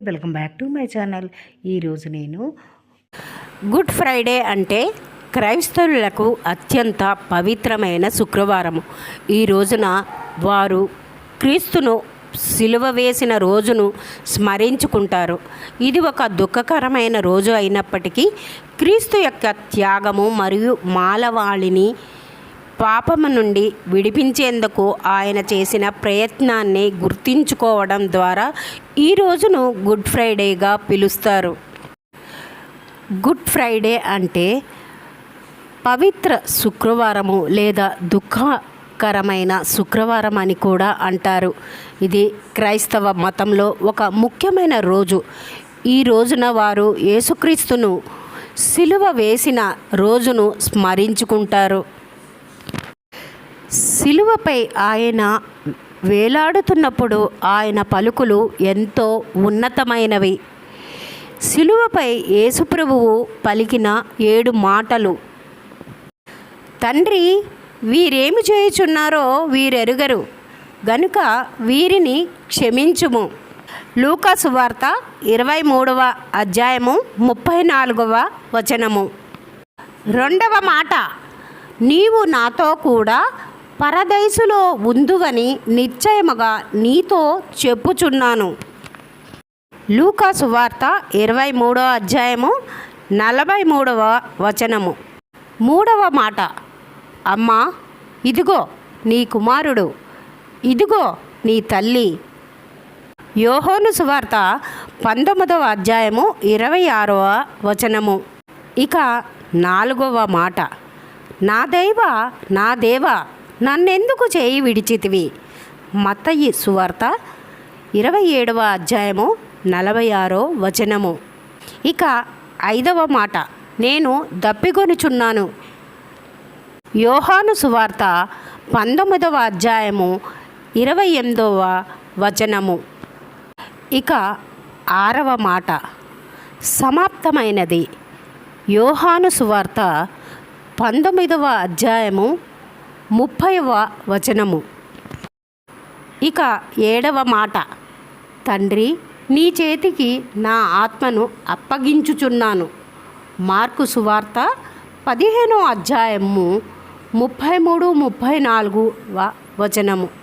Welcome back to my channel. ఈరోజు నేను good Friday అంటే క్రైస్తవులకు అత్యంత పవిత్రమైన శుక్రవారం ఈ రోజున వారు క్రీస్తును సిలువ వేసిన రోజును స్మరించుకుంటారు. ఇది ఒక దుఃఖకరమైన రోజు అయినప్పటికీ క్రీస్తు యొక్క త్యాగము మరియు మాలవాళిని పాపము నుండి విడిపించేందుకు ఆయన చేసిన ప్రయత్నాన్ని గుర్తించుకోవడం ద్వారా ఈ రోజును గుడ్ ఫ్రైడేగా పిలుస్తారు. గుడ్ ఫ్రైడే అంటే పవిత్ర శుక్రవారము లేదా దుఃఖకరమైన శుక్రవారం అని కూడా అంటారు. ఇది క్రైస్తవ మతంలో ఒక ముఖ్యమైన రోజు. ఈ రోజున వారు యేసుక్రీస్తును సిలువ వేసిన రోజును స్మరించుకుంటారు. సిలువపై ఆయన వేలాడుతున్నప్పుడు ఆయన పలుకులు ఎంతో ఉన్నతమైనవి. సిలువపై యేసుప్రభువు పలికిన ఏడు మాటలు. తండ్రి వీరేమి చేయుచున్నారో వీరెరుగరు. గనుక వీరిని క్షమించుము. లూకాసు వార్త ఇరవై మూడవ అధ్యాయము ముప్పై నాలుగవ వచనము. రెండవ మాట నీవు నాతో కూడా పరదైసులో ఉందువని నిశ్చయముగా నీతో చెప్పుచున్నాను. లూకాసు వార్త ఇరవై మూడవ అధ్యాయము నలభై మూడవ వచనము. మూడవ మాట అమ్మా ఇదిగో నీ కుమారుడు ఇదిగో నీ తల్లి. యోహోను సువార్త పంతొమ్మిదవ అధ్యాయము ఇరవై ఆరవ వచనము. ఇక నాలుగవ మాట నా దైవ నా దేవ నన్నెందుకు చేయి విడిచితివి? మతయి సువార్త ఇరవై ఏడవ అధ్యాయము నలభై ఆరో వచనము. ఇక ఐదవ మాట నేను దప్పిగొనుచున్నాను యోహాను సువార్త పంతొమ్మిదవ అధ్యాయము ఇరవై ఎనిమిదవ వచనము. ఇక ఆరవ మాట సమాప్తమైనది. యోహాను సువార్త పంతొమ్మిదవ అధ్యాయము ముప్పైవ వచనము. ఇక ఏడవ మాట. తండ్రి నీ చేతికి నా ఆత్మను అప్పగించుచున్నాను. మార్కు సువార్త పదిహేనో అధ్యాయము ముప్పై మూడు ముప్పై నాలుగు వచనము.